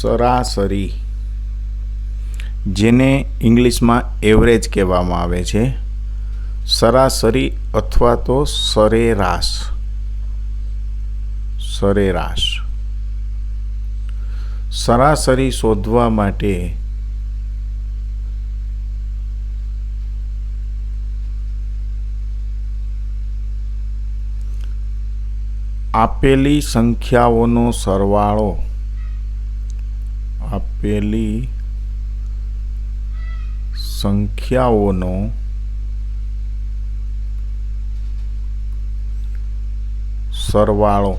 સરાસરી, જેને ઇંગ્લિશમાં એવરેજ કહેવામાં આવે છે, સરાસરી અથવા તો સરેરાશ. સરેરાશ. સરાસરી શોધવા માટે આપેલી સંખ્યાઓનો સરવાળો આપેલી સંખ્યાઓનો સરવાળો.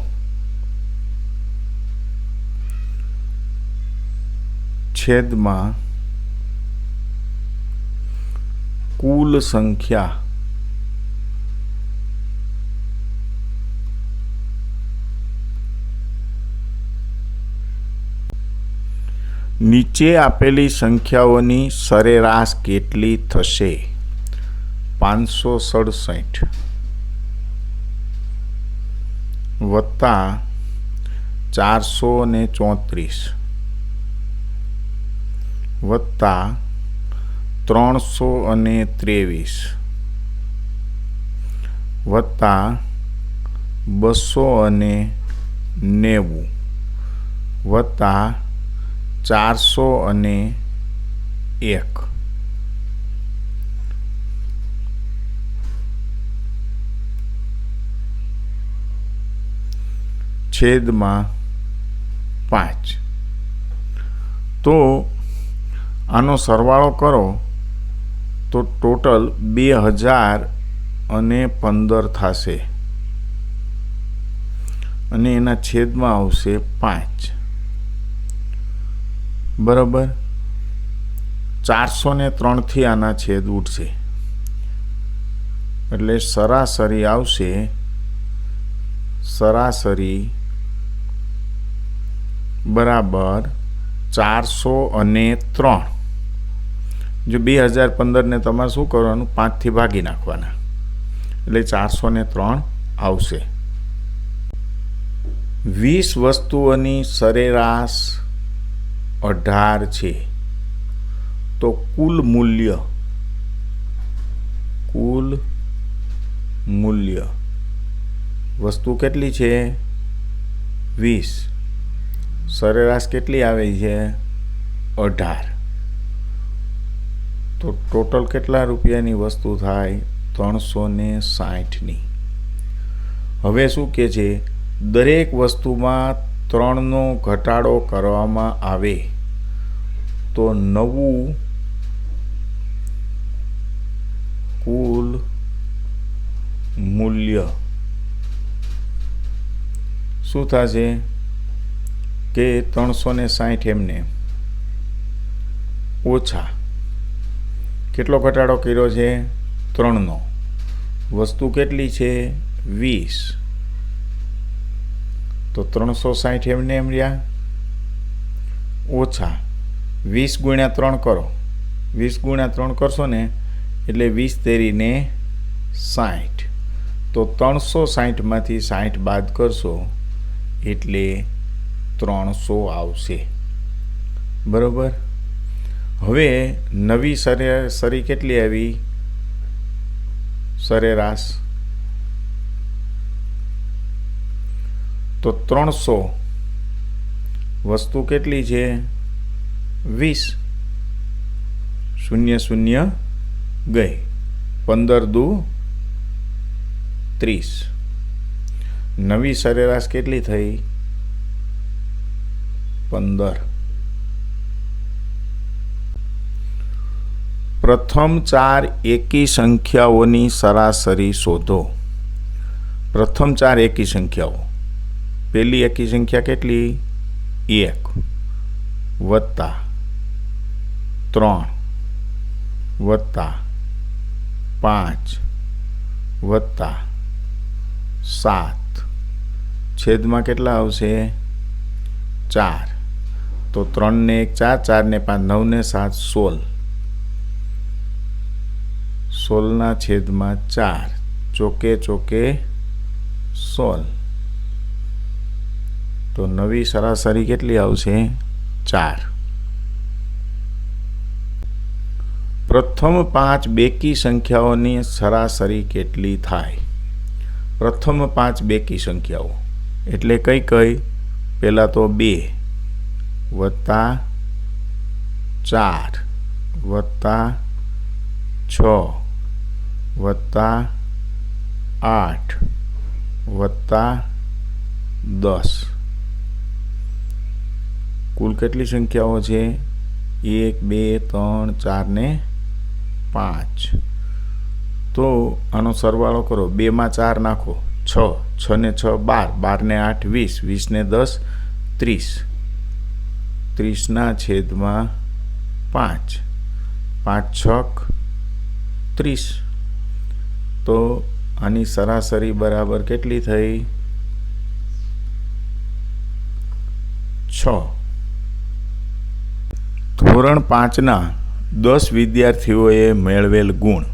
છેદમાં કુલ સંખ્યા નીચે આપેલી સંખ્યાઓની સરેરાશ કેટલી થશે? પાંચસો સડસઠ. વત્તા ચારસો ને ચોત્રીસ. વત્તા ત્રણસો અને ત્રેવીસ. વત્તા બસો અને નેવું. વત્તા ચારસો અને એક. છેદમાં પાંચ. તો આનો સરવાળો કરો, તો ટોટલ બે હજાર અને પંદર થશે. અને એના છેદમાં આવશે પાંચ. બરાબર? ચારસો ને ત્રણથી આના છેદ ઉઠશે એટલે સરાસરી આવશે, સરાસરી બરાબર ચારસો અને ત્રણ. જો બે હજાર પંદરને તમારે શું કરવાનું? પાંચથી ભાગી નાખવાના. એટલે ચારસો ને ત્રણ આવશે. વીસ વસ્તુઓની સરેરાશ અઢાર છે. તો કુલ મૂલ્ય કુલ મૂલ્ય વસ્તુ કેટલી છે? વીસ. સરેરાશ કેટલી આવે છે? અઢાર. તો ટોટલ કેટલા રૂપિયાની વસ્તુ થાય? ત્રણસો ને સાઠની. હવે શું કે છે? દરેક વસ્તુમાં ત્રણનો ઘટાડો કરવામાં આવે તો નવું કુલ મૂલ્ય શું થશે? કે ત્રણસો ને સાઠ એમને ઓછા. કેટલો ઘટાડો કર્યો છે? ત્રણનો. વસ્તુ કેટલી છે? વીસ. તો ત્રણસો સાઠ એમને એમ રહ્યા? ઓછા. વીસ ગુણ્યા ત્રણ કરો. વીસ ગુણ્યા ત્રણ કરશો ને, એટલે વીસ તેરીને સાઠ તો ત્રણસો સાઠમાંથી સાઠ બાદ કરશો, એટલે ત્રણસો આવશે. બરોબર? હવે નવી સરે, સરી કેટલી આવી? સરેરાશ? તો ત્રણસો. વસ્તુ કેટલી છે? વીસ. શૂન્ય શૂન્ય ગઈ. પંદર દુ ત્રીસ. નવી સરેરાશ કેટલી થઈ? પંદર. પ્રથમ ચાર એકી સંખ્યાઓની સરાસરી શોધો. પ્રથમ ચાર એકી સંખ્યાઓ. પહેલી એકી સંખ્યા કેટલી? એક. વત્તા ત્રણ. વત્તા પાંચ. વત્તા સાત. છેદમાં કેટલા આવશે? ચાર. તો ત્રણને એક ચાર, ચારને પાંચ, નવને સાત, સોળ. સોળના છેદમાં ચાર. ચોકે ચોકે સોળ. તો નવી સરાસરી કેટલી આવશે? ચાર. પ્રથમ પાંચ બેકી સંખ્યાઓની સરાસરી કેટલી થાય? પ્રથમ પાંચ બેકી સંખ્યાઓ. એટલે કઈ કઈ? પહેલાં તો બે વત્તા ચાર વત્તા છ વત્તા આઠ વત્તા દસ. કુલ કેટલી સંખ્યાઓ છે? એક, બે, ત્રણ, ચાર ને પાંચ. તો આનો સરવાળો કરો. બેમાં ચાર નાખો. છ. છ ને છ, બાર. બાર ને આઠ, વીસ. વીસ ને દસ, ત્રીસ. ત્રીસના છેદમાં પાંચ. પાંચ છક ત્રીસ. તો આની સરાસરી બરાબર કેટલી થઈ? છ. ધોરણ પાંચના દસ વિદ્યાર્થીઓએ મેળવેલ ગુણ.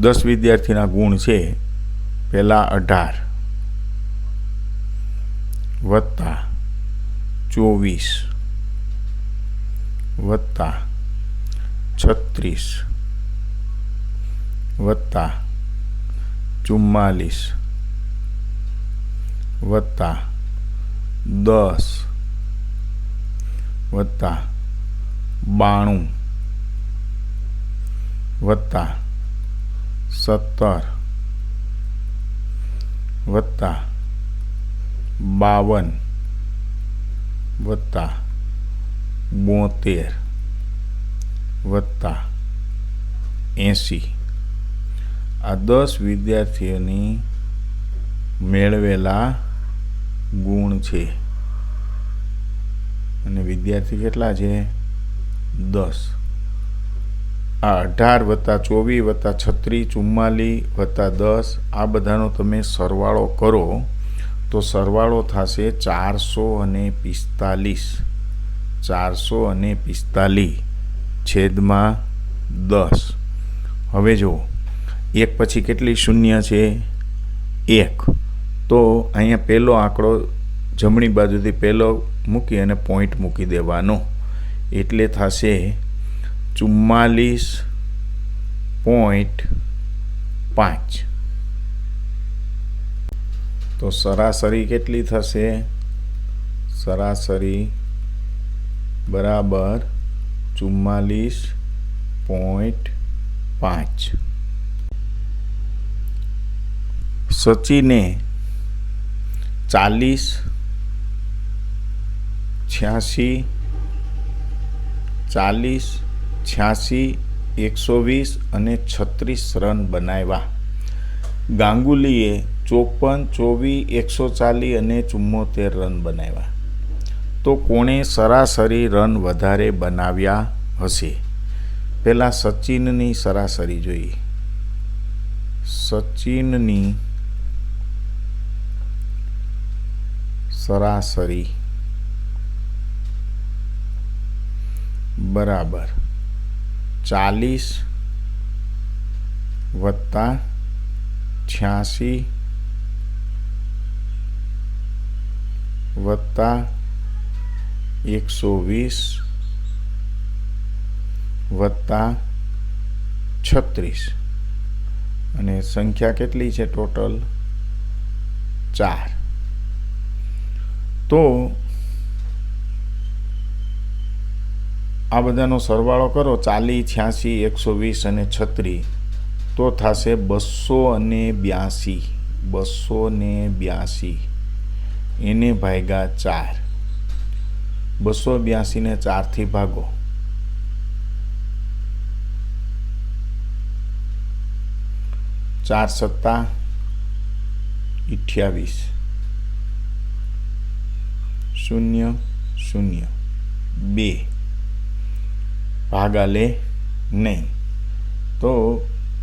દસ વિદ્યાર્થીના ગુણ છે પહેલાં અઢાર, વત્તા ચોવીસ, વત્તા છત્રીસ, વત્તા ચુમ્માલીસ, વત્તા દસ, વત્તા બાણું વત્તા સત્તર વત્તા બાવન વત્તા બોતેર વત્તા એંસી આ દસ વિદ્યાર્થીઓની મેળવેલા ગુણ છે. અને વિદ્યાર્થી કેટલા છે? દસ. આ અઢાર વત્તા ચોવીસ વત્તા છત્રીસ ચુમ્માલીસ વત્તા દસ, આ બધાનો તમે સરવાળો કરો, તો સરવાળો થશે ચારસો અને પિસ્તાલીસ. ચારસો અને પિસ્તાલીસ છેદમાં દસ. હવે જુઓ, એક પછી કેટલી શૂન્ય છે? એક. તો અહીંયા પહેલો આંકડો જમણી બાજુથી પહેલો મૂકી અને પોઈન્ટ મૂકી દેવાનો. એટલે થશે ચુમ્માલીસ પોઈન્ટ પાંચ. તો સરાસરી કેટલી થશે? સરાસરી બરાબર ચુમ્માલીસ પોઈન્ટ પાંચ. સચિને ચાલીસ છ્યાસી ચાલીસ, છ્યાસી, એકસો વીસ અને છત્રીસ રન બનાવ્યા. ગાંગુલીએ ચોપન, ચોવીસ, એકસો ચાલીસ અને ચુમ્મોતેર રન બનાવ્યા. તો કોણે સરાસરી રન વધારે બનાવ્યા હશે? પહેલાં સચિનની સરાસરી જોઈએ. સચિનની સરાસરી બરાબર. ચાલીસ વત્તા છ્યાસી વત્તા એકસો વીસ વત્તા છત્રીસ. અને સંખ્યા કેટલી છે ટોટલ? ચાર. તો આ બધાનો સરવાળો કરો, ચાલીસ, છ્યાસી, એકસો વીસ અને છત્રીસ. તો થશે બસો અને બ્યાસી, બસો ને બ્યાસી. એને ભાગ્યા ચાર. બસો બ્યાસીને ચારથી ભાગો. ચાર સત્તા અઠ્યાવીસ. શૂન્ય શૂન્ય. બે. ભાગા લે નહીં. તો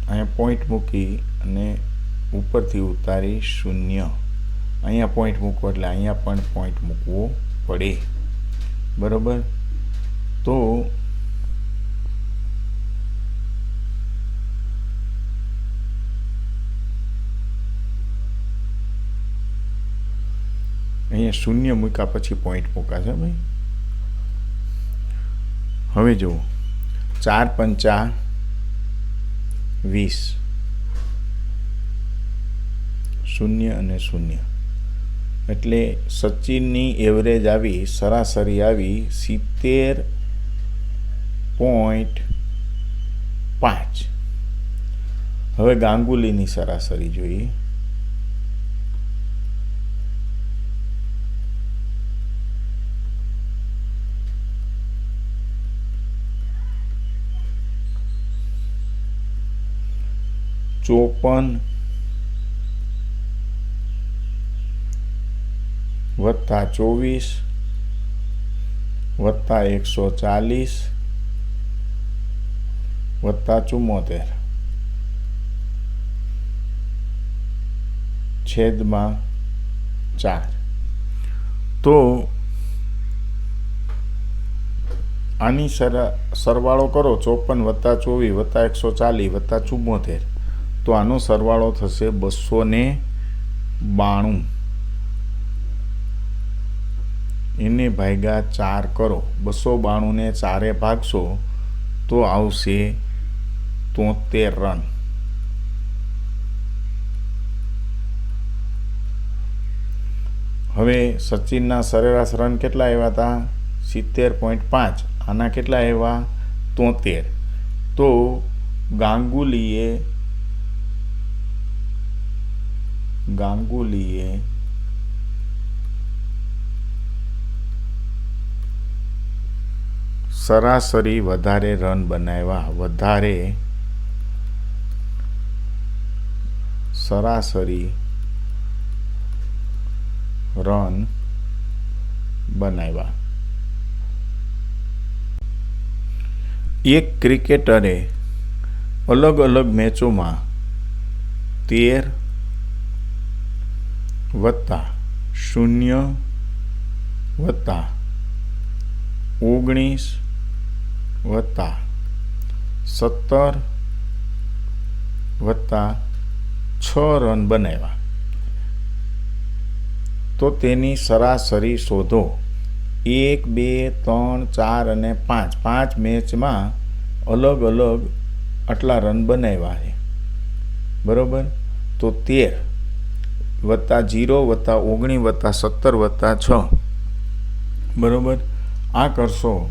અહીંયા પોઈન્ટ મૂકી અને ઉપરથી ઉતારી શૂન્ય. અહીંયા પોઈન્ટ મૂકો એટલે અહીંયા પણ પોઈન્ટ મૂકવો પડે. બરાબર? તો અહીંયા શૂન્ય મૂક્યા પછી પોઈન્ટ મૂકાશે ભાઈ. હવે જુઓ. ચાર પંચા વીસ. શૂન્ય અને શૂન્ય. એટલે સચિનની એવરેજ આવી, સરાસરી આવી સિત્તેર પોઈન્ટ પાંચ. હવે ગાંગુલીની સરાસરી જોઈએ. ચોપન વત્તા ચોવીસ વત્તા એકસો ચાલીસ વત્તા ચુમ્મોતેર. છેદમાં ચાર. તો આની સર, સરવાળો કરો ચોપન વત્તા ચોવીસ વત્તા એકસો ચાલીસ વત્તા ચુમ્મોતેર. તો આનો સરવાળો થશે બસો ને બાણું. એને ભાગ્યા ચાર કરો. બસો બાણુંને ચારે ભાગશો તો આવશે તોતેર રન. હવે સચિનના સરેરાશ રન કેટલા આવ્યા હતા? સિત્તેર પોઈન્ટ પાંચ. આના કેટલા આવ્યા? તોતેર. તો ગાંગુલીએ ગાંગુલીએ સરાસરી વધારે રન બનાવ્યા. વધારે સરાસરી રન બનાવ્યા. એક ક્રિકેટરે અલગ અલગ મેચોમાં તેર વત્તા શૂન્ય વત્તા ઓગણીસ વત્તા સત્તર વત્તા છ રન બનાવ્યા. તો તેની સરાસરી શોધો. એક, બે, ત્રણ, ચાર અને પાંચ. પાંચ મેચમાં અલગ અલગ આટલા રન બનાવ્યા છે. બરાબર? તો તેર. વત્તા જીરો વત્તા ઓગણીસ વત્તા સત્તર વત્તા છ. બરાબર? આ કરશો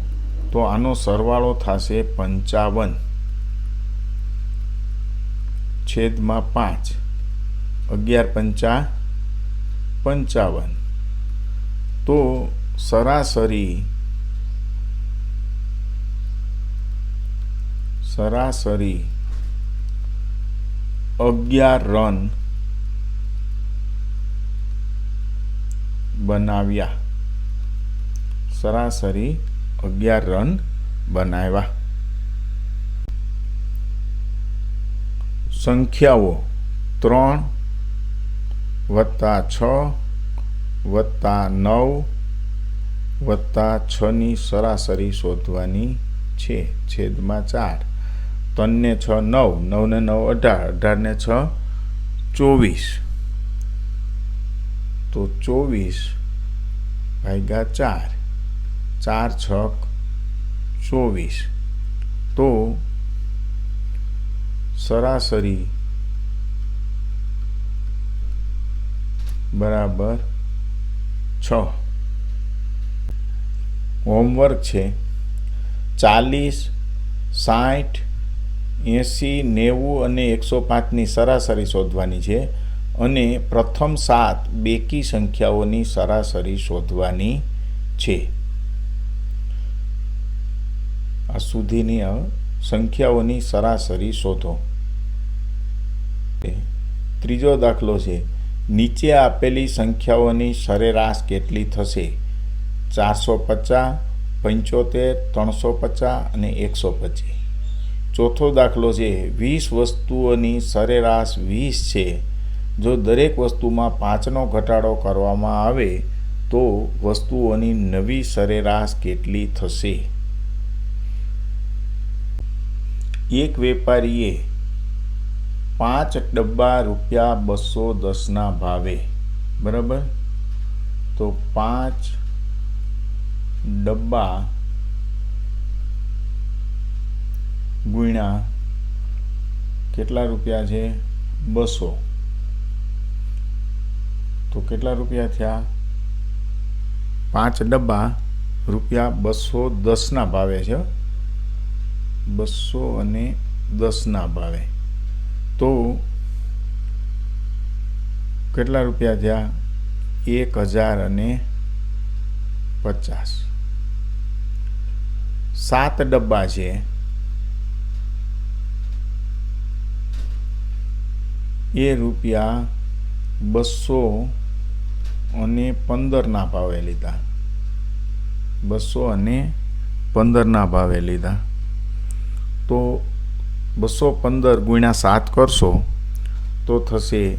તો આનો સરવાળો થશે પંચાવન. છેદમાં પાંચ. અગિયાર પંચા પંચાવન. તો સરાસરી સરાસરી અગિયાર રન બનાવ્યા. સરાસરી અગિયાર રન બનાવ્યા. સંખ્યાઓ ત્રણ વત્તા છ વત્તા નવ વત્તા છની સરાસરી શોધવાની છે. છેદમાં ચાર. ત્રણને છ નવ. નવને નવ અઢાર. અઢારને છ ચોવીસ. તો ચોવીસ ભાગ્યા ચાર ચાર છક ચોવીસ. તો સરાસરી બરાબર છ. હોમવર્ક છે ચાલીસ, સાઠ, એંસી, નેવું અને એકસો પાંચની સરાસરી શોધવાની છે. અને પ્રથમ સાત બેકી સંખ્યાઓની સરાસરી શોધવાની છે. આ સુધીની સંખ્યાઓની સરાસરી શોધો. ત્રીજો દાખલો છે, નીચે આપેલી સંખ્યાઓની સરેરાશ કેટલી થશે? ચારસો પચાસ, પંચોતેર, ત્રણસો પચાસ અને એકસો પચીસ. ચોથો દાખલો છે, વીસ વસ્તુઓની સરેરાશ વીસ છે. જો દરેક વસ્તુમાં પાંચનો ઘટાડો કરવામાં આવે, તો વસ્તુઓની નવી સરેરાશ કેટલી થશે? એક વેપારીએ પાંચ ડબ્બા રૂપિયા બસો દસના ભાવે, બરાબર? તો પાંચ ડબ્બા ગુણ્યા કેટલા રૂપિયા છે? બસો. તો કેટલા રૂપિયા થયા? પાંચ ડબ્બા રૂપિયા બસો દસના ભાવે છે બસો અને દસના ભાવે. તો કેટલા રૂપિયા થયા? એક હજાર અને પચાસ. સાત ડબ્બા છે. એ રૂપિયા બસો અને પંદરના ભાવે લીધા. બસો અને પંદરના ભાવે લીધા. તો બસો પંદર ગુણ્યા સાત કરશો, તો થશે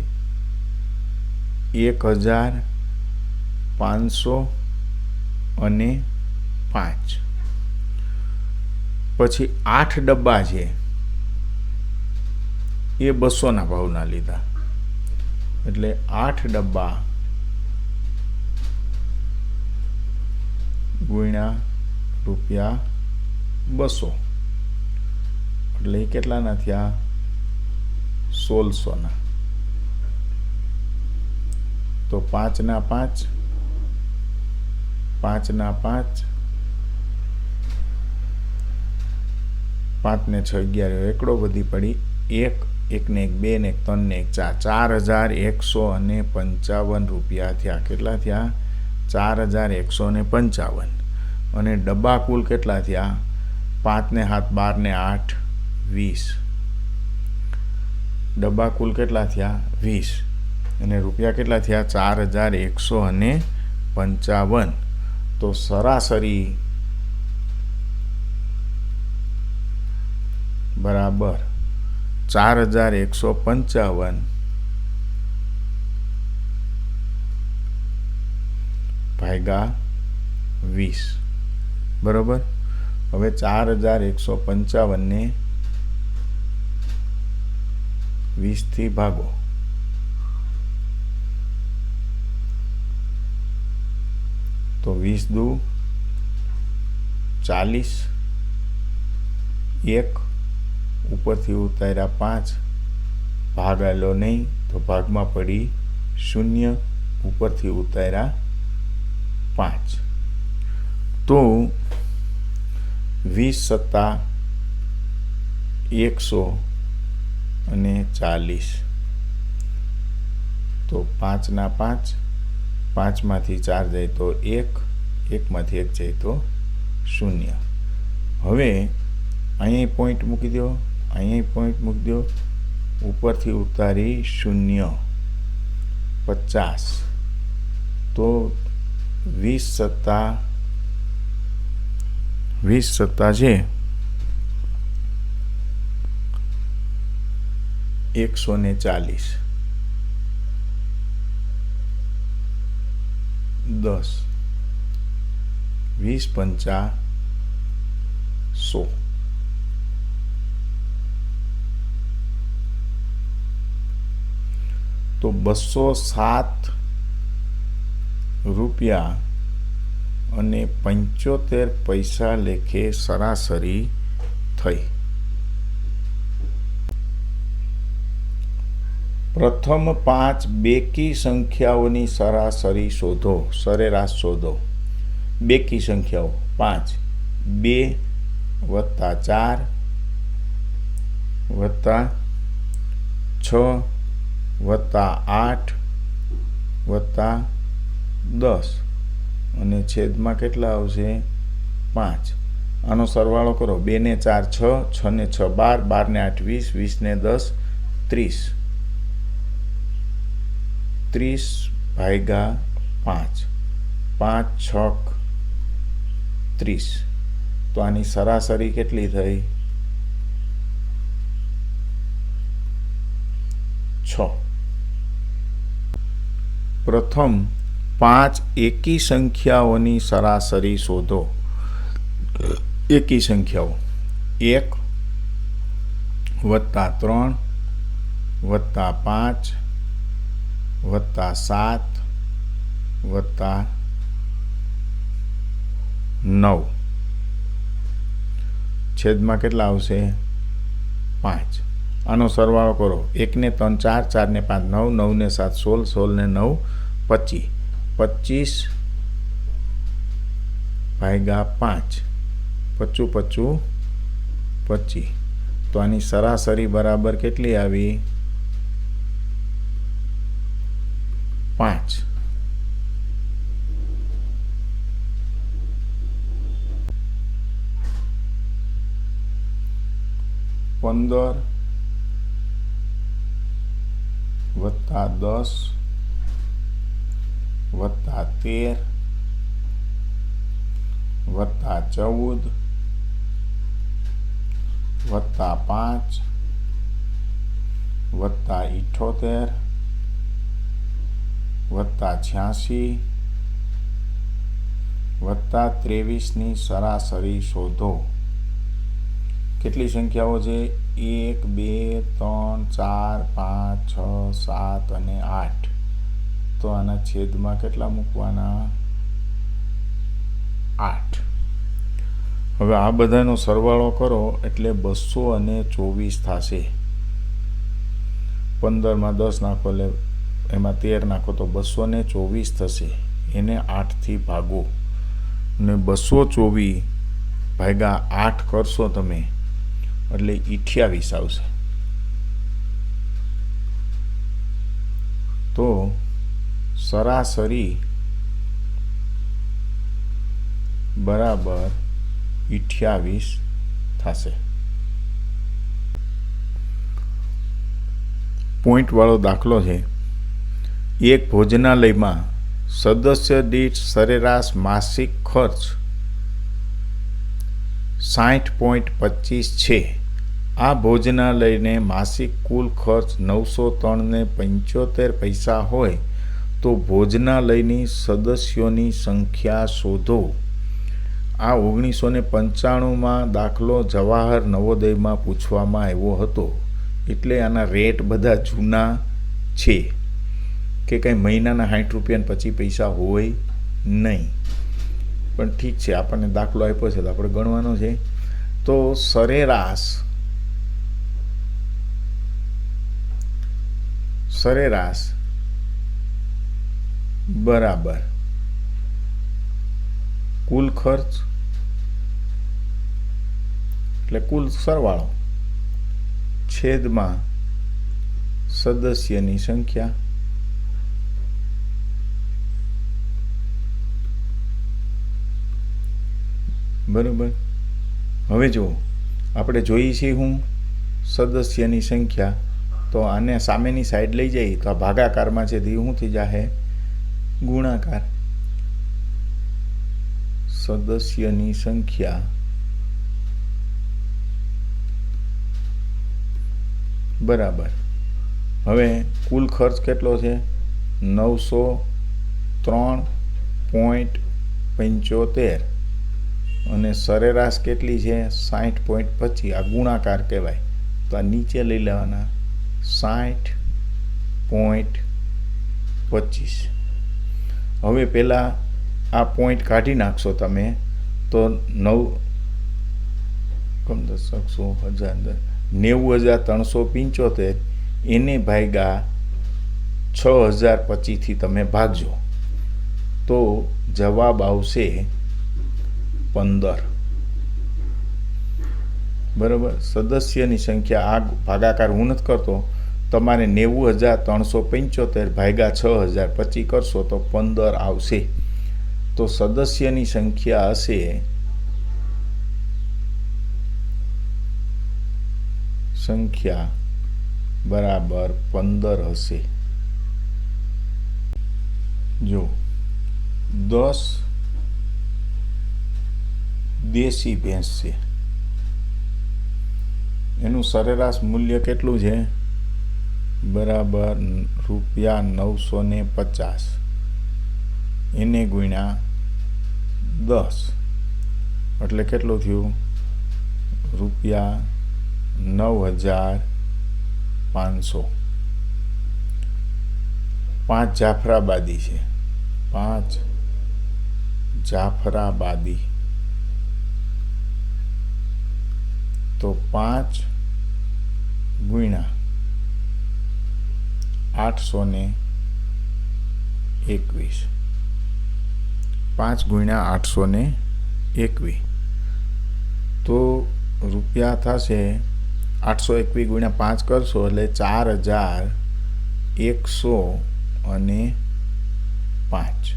એક હજાર પાંચસો અને પાંચ. પછી આઠ ડબ્બા છે, એ બસોના ભાવના લીધા. એટલે આઠ ડબ્બા ગુણ્યા રૂપિયા બસો. એટલે એ કેટલાના થયા? સોળસોના તો પાંચના પાંચ પાંચના પાંચ પાંચને છ અગિયાર એકડો બધી પડી. એક એકને એક, બે ને એક, ત્રણ ને એક, ચાર ચાર હજાર એકસો અને પંચાવન રૂપિયા થયા. કેટલા થયા? ચાર હજાર એકસો ને પંચાવન. અને ડબ્બા કુલ કેટલા થયા? પાંચ ને હાથ બાર ને આઠ, વીસ. ડબ્બા કુલ કેટલા થયા? વીસ. અને રૂપિયા કેટલા થયા? ચાર હજાર એકસો અને પંચાવન. તો સરાસરી બરાબર ચાર હજાર એકસો પંચાવન ભાગ્યા વીસ. બરાબર? હવે ચાર હજાર એકસો પંચાવનને વીસથી ભાગો. તો વીસ દુ ચાલીસ. એક ઉપરથી ઉતાર્યા પાંચ. ભાગ આવેલો નહીં, તો ભાગમાં પડી શૂન્ય ઉપરથી ઉતાર્યા પાંચ. તો વીસ સત્તા એકસો અને ચાલીસ. તો પાંચના પાંચ, પાંચમાંથી ચાર જાય તો એક, એકમાંથી એક જાય તો શૂન્ય. હવે અહીં પોઈન્ટ મૂકી દો, અહીં પોઈન્ટ મૂકી દો, ઉપરથી ઉતારી શૂન્ય, પચાસ. તો વીસ સત્તા વીસ સત્તા છે એકસો ને ચાલીસ, દસ, વીસ પંચા સો, તો બસો સાત રૂપિયા અને પંચોતેર પૈસા લેખે સરાસરી થઈ. પ્રથમ પાંચ બેકી સંખ્યાઓની સરાસરી શોધો, સરેરાશ શોધો. બેકી સંખ્યાઓ, પાંચ. બે વત્તા ચાર વત્તા છ વત્તા આઠ વત્તા દસ. અને છેદમાં કેટલા આવશે? પાંચ. આનો સરવાળો કરો. બે ને ચાર, છ. છ ને છ, બાર. બાર ને આઠ, વીસ. વીસ ને દસ, ત્રીસ. ત્રીસ ભાગ્યા પાંચ. પાંચ છક ત્રીસ. તો આની સરાસરી કેટલી થઈ? છ. પ્રથમ પાંચ એકી સંખ્યાઓની સરાસરી શોધો. એકી સંખ્યાઓ. એક વત્તા ત્રણ વત્તા પાંચ વત્તા સાત વત્તા નવ. છેદમાં કેટલા આવશે? પાંચ. આનો સરવાળો કરો. એકને ત્રણ, ચાર, ચારને પાંચ, નવ, નવને સાત, સોળ, સોળને નવ, પચીસ. પચીસ ભાગ્યા પાંચ. પચું પચું પચીસ તો આની સરાસરી બરાબર કેટલી આવી? પાંચ. પંદર વત્તા દસ વત્તા તેર, વત્તા ચૌદ, વત્તા પાંચ, વત્તા ઇઠોતેર, વત્તા છ્યાસી, વત્તા ત્રેવીસની સરાસરી શોધો. કેટલી સંખ્યાઓ છે? એક, બે, ત્રણ, ચાર, પાંચ, છ, સાત અને આઠ. તો આના છેદમાં કેટલા મૂકવાના? આઠ. હવે આ બધાનો સરવાળો કરો એટલે બસો અને ચોવીસ થશે. પંદરમાં દસ નાખો એટલે એમાં તેર નાખો તો બસો ને ચોવીસ થશે. એને આઠથી ભાગો. અને બસો ચોવીસ ભાગ્યા આઠ કરશો તમે, એટલે અઠ્યાવીસ આવશે. તો સરાસરી બરાબર અઠ્યાવીસ થશે. પોઈન્ટવાળો દાખલો છે. એક ભોજનાલયમાં સદસ્ય દીઠ સરેરાશ માસિક ખર્ચ સાઠ પોઈન્ટ પચીસ છે. આ ભોજનાલયને માસિક કુલ ખર્ચ નવસો ત્રણને પંચોતેર પૈસા હોય તો ભોજનાલયની સદસ્યોની સંખ્યા શોધો. આ ઓગણીસો ને પંચાણુંમાં દાખલો જવાહર નવોદયમાં પૂછવામાં આવ્યો હતો. એટલે આના રેટ બધા જૂના છે કે કંઈ મહિનાના સાઠ રૂપિયા પછી પૈસા હોય નહીં. પણ ઠીક છે, આપણને દાખલો આપ્યો છે તો આપણે ગણવાનો છે. તો સરેરાશ સરેરાશ બરાબર. કુલ ખર્ચ? એટલે કુલ સરવાળો. છેદમાં સદસ્યની સંખ્યા. બરોબર? હવે જુઓ, આપણે જોઈએ છીએ હું સદસ્યની સંખ્યા, તો આને સામેની સાઈડ લઈ જઈએ તો આ ભાગાકારમાં છે તે શું થઈ જાહે ગુણાકાર. સદસ્યની સંખ્યા. બરાબર. હવે કુલ ખર્ચ કેટલો છે? નવસો ત્રણ પોઈન્ટ પંચોતેર. અને સરેરાશ કેટલી છે? સાઠ પોઈન્ટ પચીસ. આ ગુણાકાર કહેવાય. તો આ નીચે લઈ લેવાના સાઠ પોઈન્ટ પચીસ. હવે પહેલાં આ પોઈન્ટ કાઢી નાખશો તમે, તો નવ કમ દશક સો હજાર નેવું હજાર ત્રણસો પંચોતેર, એને ભાગ્યા છ હજાર પચીસથી તમે ભાગજો. તો જવાબ આવશે પંદર. બરાબર? સદસ્યની સંખ્યા આ ભાગાકાર હું નથી કરતો. તમારે નેવું હજાર ત્રણસો પંચોતેર ભાગ્યા છ હજાર પચી કરશો તો પંદર આવશે. તો સદસ્યની સંખ્યા હશે સંખ્યા બરાબર પંદર હશે. જો દસ દેશી ભેંસ છે. એનું સરેરાશ મૂલ્ય કેટલું છે? બરાબર રૂપિયા નવસો ને પચાસ. એને ગુણ્યા દસ. એટલે કેટલું થયું? રૂપિયા નવ હજાર પાંચસો. પાંચ જાફરાબાદી છે. પાંચ જાફરાબાદી. તો પાંચ ગુણ્યા આઠસો ને એકવીસ. પાંચ ગુણ્યા આઠસો ને એકવીસ. તો રૂપિયા થશે આઠસો એકવીસ ગુણ્યા પાંચ કરશો એટલે ચાર હજાર એકસો અને પાંચ.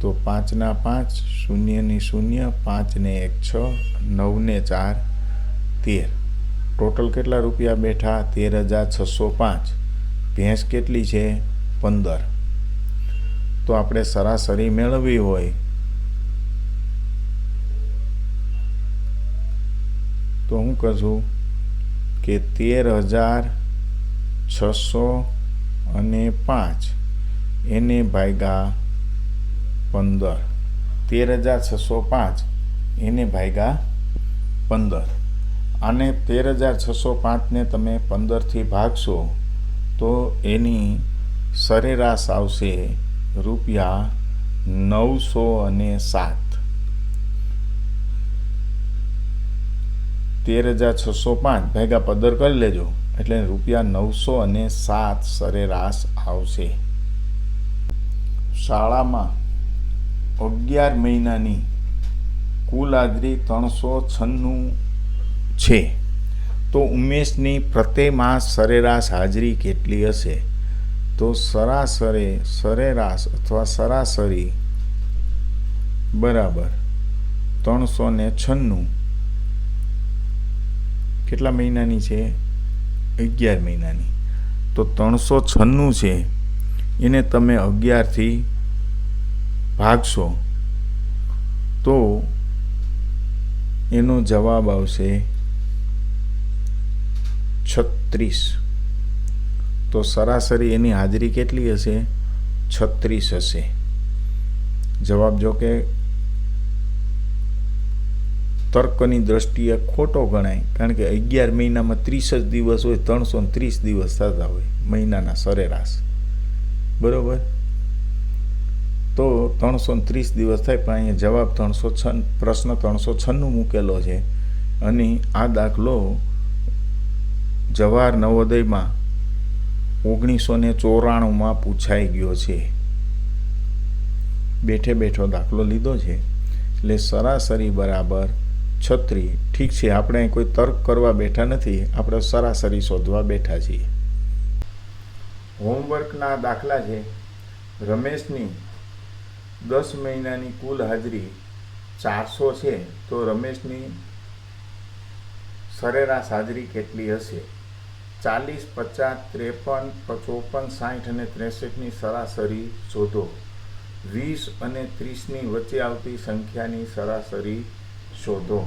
તો પાંચના પાંચ શૂન્યની શૂન્ય, પાંચને એક છ, નવને ચાર, તેર. ટોટલ કેટલા રૂપિયા બેઠા? તેર હજાર છસો પાંચ. ભેંસ કેટલી છે? પંદર. તો આપણે સરાસરી મેળવવી હોય. તો હું કરશું કે તેર હજાર છસો અને પાંચ. એને ભાગ્યા પંદર. તેર હજાર છસો પાંચ. એને ભાગ્યા પંદર. અને તેર હજાર છસો પાંચને તમે પંદરથી ભાગશો, તો એની સરેરાશ આવશે રૂપિયા નવસો અને સાત. તેર હજાર છસો પાંચ ભેગા પદર કરી લેજો, એટલે રૂપિયા નવસો અને સાત સરેરાશ આવશે. શાળામાં અગિયાર મહિનાની કુલ હાજરી ત્રણસો છન્નું છે. તો ઉમેશની પ્રતિ માસ સરેરાશ હાજરી કેટલી હશે? તો સરાસરે સરેરાશ અથવા સરાસરી બરાબર ત્રણસો ને છન્નું. કેટલા મહિનાની છે? અગિયાર મહિનાની. તો ત્રણસો છન્નું છે. એને તમે અગિયારથી ભાગશો. તો એનો જવાબ આવશે છત્રીસ. તો સરાસરી એની હાજરી કેટલી હશે? છત્રીસ હશે. જવાબ જો કે તર્કની દ્રષ્ટિએ ખોટો ગણાય, કારણ કે અગિયાર મહિનામાં ત્રીસ જ દિવસ હોય, ત્રણસો ત્રીસ દિવસ થતા હોય, મહિનાના સરેરાશ. બરોબર? તો ત્રણસો ત્રીસ દિવસ થાય, પણ અહીંયા જવાબ ત્રણસો છ, પ્રશ્ન ત્રણસો છન્નું મૂકેલો છે. અને આ દાખલો જવાહર નવોદયમાં ઓગણીસો ને ચોરાણુંમાં પૂછાઈ ગયો છે. બેઠે બેઠો દાખલો લીધો છે. એટલે સરાસરી બરાબર છત્રી. ઠીક છે, આપણે કોઈ તર્ક કરવા બેઠા નથી. આપણે સરાસરી શોધવા બેઠા છીએ. હોમવર્કના દાખલા છે. રમેશની દસ મહિનાની કુલ હાજરી ચારસો છે. તો રમેશની સરેરાશ હાજરી કેટલી હશે? ચાલીસ, પચાસ, ત્રેપન ચોપન સાઠ અને ત્રેસઠની સરાસરી શોધો. વીસ અને ત્રીસની વચ્ચે આવતી સંખ્યાની સરાસરી શોધો.